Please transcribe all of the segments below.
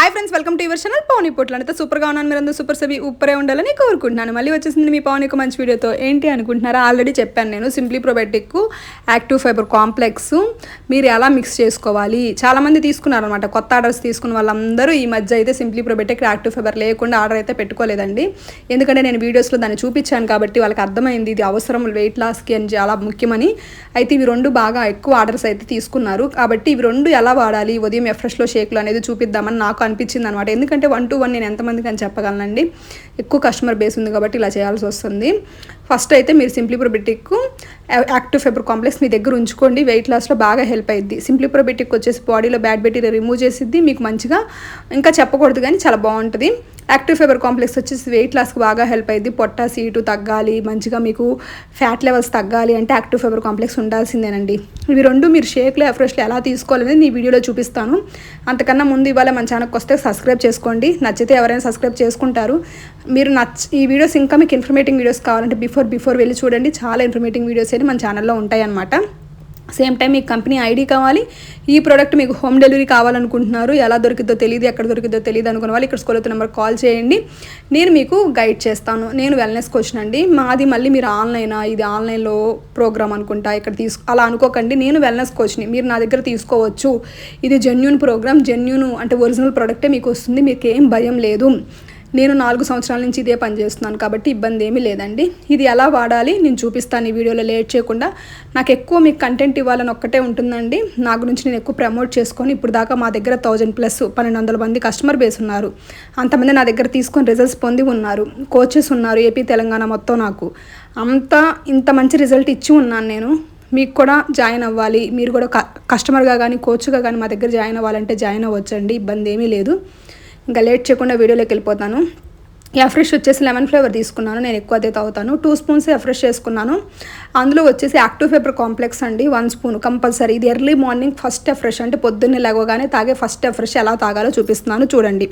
Hi friends welcome to your channel Pavan Potlu అయితే సూపర్గా ఉన్నాను. మీరందరూ సూపర్ సబి ఉప్పరే ఉండాలని కోరుకుంటున్నాను. మళ్ళీ వచ్చేసింది మీ పవన్ యొక్క మంచి వీడియోతో ఏంటి అనుకుంటున్నారా? ఆల్రెడీ చెప్పాను నేను. Simply Probiotic Active Fiber Complex మీరు ఎలా మిక్స్ చేసుకోవాలి? చాలామంది తీసుకున్నారు అనమాట కొత్త ఆర్డర్స్ తీసుకున్న వాళ్ళందరూ ఈ మధ్య అయితే సింప్లీ ప్రొబయోటిక్ యాక్టివ్ ఫైబర్ లేకుండా ఆర్డర్ అయితే పెట్టుకోలేదండి. ఎందుకంటే నేను వీడియోస్లో దాన్ని చూపించాను కాబట్టి వాళ్ళకి అర్థమైంది ఇది అవసరం వెయిట్ లాస్కి అని చాలా ముఖ్యమని. అయితే ఇవి రెండు బాగా ఎక్కువ ఆర్డర్స్ అయితే తీసుకున్నారు. కాబట్టి ఇవి రెండు ఎలా వాడాలి? ఉదయం ఎఫ్రెష్లో షేక్లు అనేది చూపిద్దామని నాకు అనిపించింది అనమాట ఎందుకంటే వన్ టు వన్ నేను ఎంతమందికి అని చెప్పగలనండి? ఎక్కువ కస్టమర్ బేస్ ఉంది కాబట్టి ఇలా చేయాల్సి వస్తుంది. ఫస్ట్ అయితే మీరు Simply Probiotic Active Fiber Complex మీ దగ్గర ఉంచుకోండి. వెయిట్ లాస్లో బాగా హెల్ప్ అయ్యింది సింప్లీ ప్రొబిటిక్ వచ్చేసి బాడీలో బ్యాడ్ బ్యాక్టీరియా రిమూవ్ చేసిద్ది. మీకు మంచిగా ఇంకా చెప్పకూడదు కానీ చాలా బాగుంటుంది. యాక్టివ్ ఫైబర్ కాంప్లెక్స్ వచ్చేసి వెయిట్ లాస్కి బాగా హెల్ప్ అయ్యింది పొట్ట సీటు తగ్గాలి మంచిగా మీకు ఫ్యాట్ లెవెల్స్ తగ్గాలి అంటే యాక్టివ్ ఫైబర్ కాంప్లెక్స్ ఉండాల్సిందేనండి. ఇవి రెండు మీరు షేక్లో ఎఫ్రెష్లో ఎలా తీసుకోవాలనేది నీ వీడియోలో చూపిస్తాను. అంతకన్నా ముందు ఇవాళ మన ఛానల్కి వస్తే సబ్స్క్రైబ్ చేసుకోండి. నచ్చితే ఎవరైనా సబ్స్క్రైబ్ చేసుకుంటారు. మీరు నచ్చ ఈ వీడియోస్ ఇంకా మీకు ఇన్ఫర్మేటింగ్ వీడియోస్ కావాలంటే బిఫోర్ బిఫోర్ వెళ్ళి చూడండి. చాలా ఇన్ఫర్మేటింగ్ వీడియోస్ అయితే మన ఛానల్లో ఉంటాయన్నమాట. సేమ్ టైం మీకు కంపెనీ ఐడి కావాలి. ఈ ప్రోడక్ట్ మీకు హోమ్ డెలివరీ కావాలనుకుంటున్నారు. ఎలా దొరికిద్దో తెలియదు ఎక్కడ దొరికిద్దో తెలియదు అనుకున్న వాళ్ళు ఇక్కడ స్కూల్ నెంబర్ కాల్ చేయండి. నేను మీకు గైడ్ చేస్తాను. నేను వెల్నెస్కి వచ్చినండి మాది మళ్ళీ మీరు ఆన్లైన్ ఇది ఆన్లైన్లో ప్రోగ్రామ్ అనుకుంటా ఇక్కడ తీసు అలా అనుకోకండి. నేను వెల్నెస్ కోచ్ని మీరు నా దగ్గర తీసుకోవచ్చు. ఇది జెన్యున్ ప్రోగ్రామ్ జెన్యున్ అంటే ఒరిజినల్ ప్రోడక్టే మీకు వస్తుంది. మీకు ఏం భయం లేదు. నేను నాలుగు సంవత్సరాల నుంచి ఇదే పని చేస్తున్నాను కాబట్టి ఇబ్బంది ఏమీ లేదండి. ఇది ఎలా వాడాలి నేను చూపిస్తాను ఈ వీడియోలో లేట్ చేయకుండా. నాకు ఎక్కువ మీకు కంటెంట్ ఇవ్వాలని ఒక్కటే ఉంటుందండి. నా గురించి నేను ఎక్కువ ప్రమోట్ చేసుకొని ఇప్పుడు దాకా మా దగ్గర థౌజండ్ ప్లస్ పన్నెండు వందల మంది కస్టమర్ బేస్ ఉన్నారు. అంతమంది నా దగ్గర తీసుకొని రిజల్ట్స్ పొంది ఉన్నారు. కోచెస్ ఉన్నారు ఏపీ తెలంగాణ మొత్తం నాకు. అంత ఇంత మంచి రిజల్ట్ ఇచ్చి ఉన్నాను నేను. మీకు కూడా జాయిన్ అవ్వాలి. మీరు కూడా కస్టమర్గా కానీ కోచ్గా కానీ మా దగ్గర జాయిన్ అవ్వాలంటే జాయిన్ అవ్వచ్చండి. ఇబ్బంది ఏమీ లేదు. ఇంకా లేట్ చేయకుండా వీడియోలోకి వెళ్ళిపోతాను. ఎఫ్రెష్ వచ్చేసి లెమన్ ఫ్లేవర్ తీసుకున్నాను. నేను ఎక్కువ అయితే తాగుతాను. టూ స్పూన్స్ ఎఫ్రెష్ చేసుకున్నాను. అందులో వచ్చేసి యాక్టివ్ ఫైబర్ కాంప్లెక్స్ అండి. One spoon compulsory. ఇది ఎర్లీ మార్నింగ్ ఫస్ట్ ఎఫ్రెష్ అంటే పొద్దున్నే లేవగానే తాగే ఫస్ట్ ఎఫ్రెష్ ఎలా తాగాలో చూపిస్తున్నాను. చూడండి.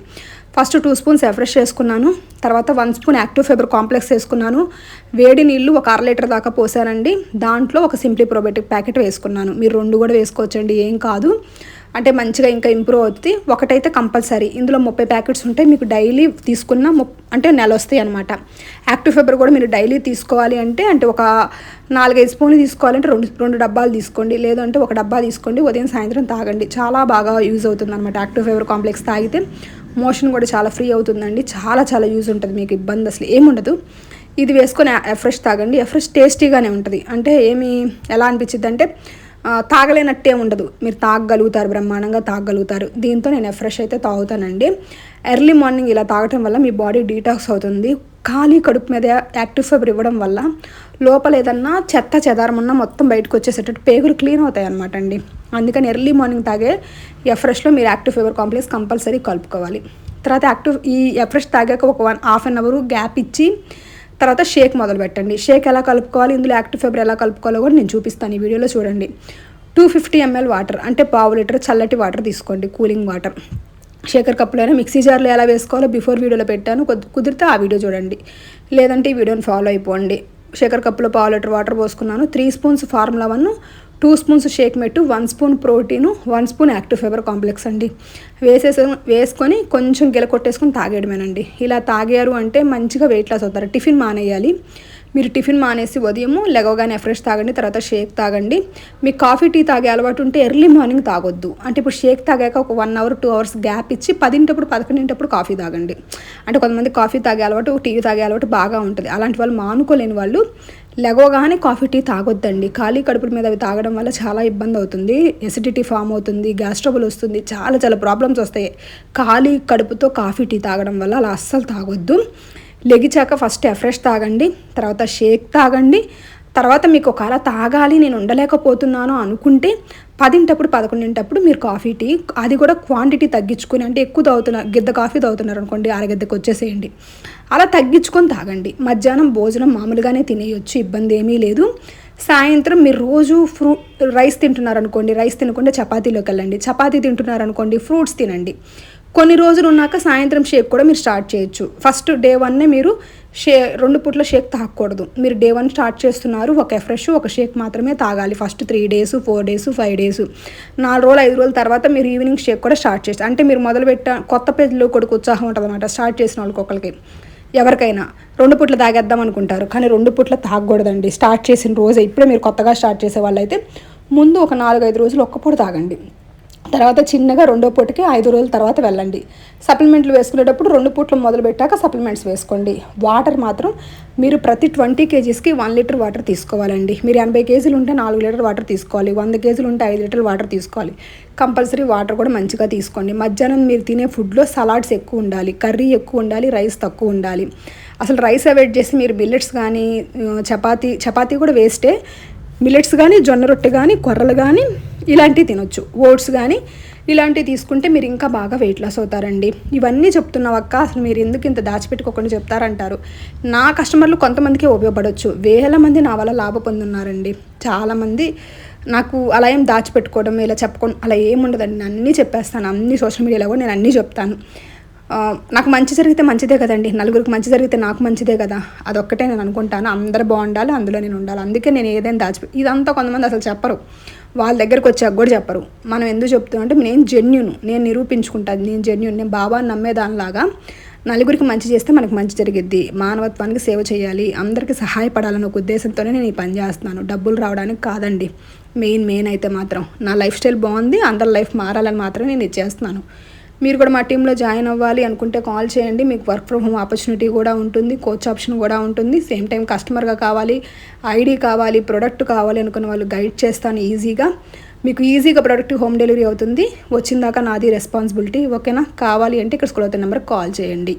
ఫస్ట్ టూ స్పూన్స్ ఎఫ్రెష్ చేసుకున్నాను. తర్వాత one spoon Active Fiber Complex వేసుకున్నాను వేడి నీళ్ళు ఒక అర లీటర్ దాకా పోసానండి. దాంట్లో ఒక సింప్లీ ప్రోబయోటిక్ ప్యాకెట్ వేసుకున్నాను. మీరు రెండు కూడా వేసుకోవచ్చండి. ఏం కాదు. అంటే మంచిగా ఇంకా ఇంప్రూవ్ అవుతుంది. ఒకటైతే కంపల్సరీ. ఇందులో ముప్పై ప్యాకెట్స్ ఉంటాయి మీకు డైలీ తీసుకున్న ముప్ అంటే నెల వస్తాయి అనమాట యాక్టివ్ ఫైబర్ కూడా మీరు డైలీ తీసుకోవాలి అంటే అంటే ఒక నాలుగైదు స్పూన్లు తీసుకోవాలంటే రెండు రెండు డబ్బాలు తీసుకోండి. లేదంటే ఒక డబ్బా తీసుకోండి. ఉదయం సాయంత్రం తాగండి. చాలా బాగా యూజ్ అవుతుంది అనమాట యాక్టివ్ ఫైబర్ కాంప్లెక్స్ తాగితే. మోషన్ కూడా చాలా ఫ్రీ అవుతుందండి. చాలా చాలా యూజ్ ఉంటుంది మీకు ఇబ్బంది అసలు ఏముండదు ఇది వేసుకొని ఎఫ్రెష్ తాగండి. ఎఫ్రెష్ టేస్టీగానే ఉంటుంది. అంటే ఏమి ఎలా అనిపించింది అంటే తాగలేనట్టే ఉండదు. మీరు తాగగలుగుతారు బ్రహ్మాండంగా తాగగలుగుతారు. దీంతో నేను ఫ్రెష్ అయితే తాగుతానండి. ఎర్లీ మార్నింగ్ ఇలా తాగటం వల్ల మీ బాడీ డీటాక్స్ అవుతుంది. ఖాళీ కడుపు మీద యాక్టివ్ ఫైబర్ ఇవ్వడం వల్ల లోపల ఏదన్నా చెత్త చెదారం ఉన్నా మొత్తం బయటకు వచ్చేసేటట్టు పేగులు క్లీన్ అవుతాయి అనమాట అండి. అందుకని ఎర్లీ మార్నింగ్ తాగే ఎఫ్రెష్లో మీరు యాక్టివ్ ఫైబర్ కాంప్లెక్స్ కంపల్సరీ కలుపుకోవాలి. తర్వాత యాక్టివ్ ఈ ఎఫ్రెష్ తాగాక ఒక one half an hour gap ఇచ్చి తర్వాత షేక్ మొదలు పెట్టండి షేక్ ఎలా కలుపుకోవాలి? ఇందులో యాక్టివ్ ఫైబర్ ఎలా కలుపుకోవాలో కూడా నేను చూపిస్తాను ఈ వీడియోలో చూడండి. టూ ఫిఫ్టీ ఎంఎల్ వాటర్ అంటే పావు లీటర్ చల్లటి వాటర్ తీసుకోండి కూలింగ్ వాటర్ షేకర్ కప్పులో అయినా మిక్సీ జార్లో ఎలా వేసుకోవాలో బిఫోర్ వీడియోలో పెట్టాను. కుదిరితే ఆ వీడియో చూడండి. లేదంటే ఈ వీడియోని ఫాలో అయిపోండి. షేకర్ కప్పులో పావు litre water పోసుకున్నాను. Three spoons Formula one two spoons shake mate one spoon protein one spoon Active Fiber Complex అండి. వేసేసి వేసుకొని కొంచెం గిలకొట్టేసుకొని తాగేయడమేనండి. ఇలా తాగారు అంటే మంచిగా వెయిట్ లాస్ అవుతారు. టిఫిన్ మానేయాలి. మీరు టిఫిన్ మానేసి ఉదయము లెగవగానే ఫ్రెష్ తాగండి తర్వాత షేక్ తాగండి. మీకు కాఫీ టీ తాగే అలవాటు ఉంటే ఎర్లీ మార్నింగ్ తాగొద్దు. అంటే ఇప్పుడు షేక్ తాగాక ఒక one hour two hours gap ఇచ్చి పదింటప్పుడు పదకొండింటప్పుడు కాఫీ తాగండి. అంటే కొంతమంది కాఫీ తాగే అలవాటు టీ తాగే అలవాటు బాగా ఉంటుంది. అలాంటి వాళ్ళు మానుకోలేని వాళ్ళు లెగవగానే కాఫీ టీ తాగొద్దండి. ఖాళీ కడుపుల మీద అవి తాగడం వల్ల చాలా ఇబ్బంది అవుతుంది. ఎసిడిటీ ఫామ్ అవుతుంది గ్యాస్ ట్రబుల్ వస్తుంది చాలా చాలా ప్రాబ్లమ్స్ వస్తాయి. ఖాళీ కడుపుతో కాఫీ టీ తాగడం వల్ల అలా అస్సలు తాగొద్దు. లెగిచాక ఫస్ట్ ఎఫ్రెష్ తాగండి తర్వాత షేక్ తాగండి. తర్వాత మీకు ఒకవేళ తాగాలి నేను ఉండలేకపోతున్నాను అనుకుంటే పదింటప్పుడు పదకొండింటప్పుడు మీరు కాఫీ టీ అది కూడా క్వాంటిటీ తగ్గించుకుని అంటే ఎక్కువ తాగుతున్నారు గిద్ద కాఫీ తాగుతున్నారు అనుకోండి అరగిద్దకు వచ్చేసేయండి. అలా తగ్గించుకొని తాగండి. మధ్యాహ్నం భోజనం మామూలుగానే తినేయొచ్చు ఇబ్బంది ఏమీ లేదు. సాయంత్రం మీరు రోజు ఫ్రూ రైస్ తింటున్నారు అనుకోండి రైస్ తినకుండా చపాతీలోకి వెళ్ళండి. చపాతీ తింటున్నారు అనుకోండి ఫ్రూట్స్ తినండి. కొన్ని రోజులు ఉన్నాక సాయంత్రం షేక్ కూడా మీరు స్టార్ట్ చేయొచ్చు. ఫస్ట్ డే వన్నే మీరు షే రెండు పూట్ల షేక్ తాగకూడదు. మీరు డే వన్ స్టార్ట్ చేస్తున్నారు ఒక ఎఫ్రెష్ ఒక షేక్ మాత్రమే తాగాలి. First three days four days five days. నాలుగు రోజులు ఐదు రోజుల తర్వాత మీరు ఈవినింగ్ షేక్ కూడా స్టార్ట్ చేస్తారు అంటే మీరు మొదలుపెట్ట కొత్త పెద్దలు కొడుకు ఉత్సాహం ఉంటుంది అనమాట స్టార్ట్ చేసిన వాళ్ళకి ఒకరికి ఎవరికైనా. రెండు పుట్ల తాగేద్దాం అనుకుంటారు కానీ రెండు పుట్ల తాగకూడదండి. స్టార్ట్ చేసిన రోజే ఇప్పుడే మీరు కొత్తగా స్టార్ట్ చేసే వాళ్ళైతే ముందు ఒక నాలుగైదు రోజులు ఒక్క పూట తాగండి. తర్వాత చిన్నగా రెండో పూటకి ఐదు రోజుల తర్వాత వెళ్ళండి. సప్లిమెంట్లు వేసుకునేటప్పుడు రెండు పూట్లు మొదలు పెట్టాక సప్లిమెంట్స్ వేసుకోండి. వాటర్ మాత్రం మీరు ప్రతి ట్వంటీ కేజీస్కి వన్ లీటర్ వాటర్ తీసుకోవాలండి. మీరు ఎనభై కేజీలు ఉంటే నాలుగు లీటర్ వాటర్ తీసుకోవాలి. వంద కేజీలు ఉంటే ఐదు లీటర్ వాటర్ తీసుకోవాలి. కంపల్సరీ వాటర్ కూడా మంచిగా తీసుకోండి. మధ్యాహ్నం మీరు తినే ఫుడ్లో సలాడ్స్ ఎక్కువ ఉండాలి. కర్రీ ఎక్కువ ఉండాలి. రైస్ తక్కువ ఉండాలి. అసలు రైస్ అవాయిడ్ చేసి మీరు బిల్లెట్స్ కానీ చపాతీ చపాతీ కూడా వేస్టే. మిల్లెట్స్ కానీ జొన్న రొట్టె కానీ కొర్రలు కానీ ఇలాంటివి తినొచ్చు. ఓట్స్ కానీ ఇలాంటివి తీసుకుంటే మీరు ఇంకా బాగా వెయిట్ లాస్ అవుతారండి. ఇవన్నీ చెప్తున్నావక్క అసలు మీరు ఎందుకు ఇంత దాచిపెట్టుకోకుండా చెప్తారంటారు. నా కస్టమర్లు కొంతమందికి ఉపయోగపడవచ్చు వేల మంది నా వల్ల లాభ పొందున్నారండి. చాలామంది నాకు అలా ఏం దాచిపెట్టుకోవడం ఇలా చెప్పుకోవడం అలా ఏముండదండి నేను అన్నీ చెప్పేస్తాను. అన్ని సోషల్ మీడియాలో కూడా నేను అన్నీ చెప్తాను. నాకు మంచి జరిగితే మంచిదే కదండి. నలుగురికి మంచి జరిగితే నాకు మంచిదే కదా. అదొక్కటే నేను అనుకుంటాను. అందరు బాగుండాలి అందులో నేను ఉండాలి. అందుకే నేను ఏదైనా దాచిపె ఇదంతా కొంతమంది అసలు చెప్పరు. వాళ్ళ దగ్గరకు వచ్చాక కూడా చెప్పరు. మనం ఎందుకు చెప్తామంటే నేను జెన్యున్ నేను నిరూపించుకుంటాను నేను జెన్యున్ నేను బాబాని నమ్మేదానిలాగా నలుగురికి మంచి చేస్తే మనకు మంచి జరిగిద్ది. మానవత్వానికి సేవ చేయాలి. అందరికీ సహాయపడాలన్న ఒక ఉద్దేశంతోనే నేను ఈ పని చేస్తున్నాను. డబ్బులు రావడానికి కాదండి. మెయిన్ మెయిన్ అయితే మాత్రం. నా లైఫ్ స్టైల్ బాగుంది. అందరి లైఫ్ మారాలని మాత్రమే నేను ఇచ్చేస్తున్నాను మీరు కూడా మా టీంలో జాయిన్ అవ్వాలి అనుకుంటే కాల్ చేయండి. మీకు వర్క్ ఫ్రమ్ హోమ్ ఆపర్చునిటీ కూడా ఉంటుంది. కోచ్ ఆప్షన్ కూడా ఉంటుంది. సేమ్ టైం కస్టమర్గా కావాలి ఐడి కావాలి ప్రొడక్ట్ కావాలి అనుకున్న వాళ్ళు గైడ్ చేస్తాను ఈజీగా మీకు ఈజీగా ప్రొడక్ట్ హోమ్ డెలివరీ అవుతుంది. వచ్చిందాక నాది రెస్పాన్సిబిలిటీ ఓకేనా? కావాలి అంటే ఇక్కడ స్కూల్ అవుతున్న నెంబర్కి కాల్ చేయండి.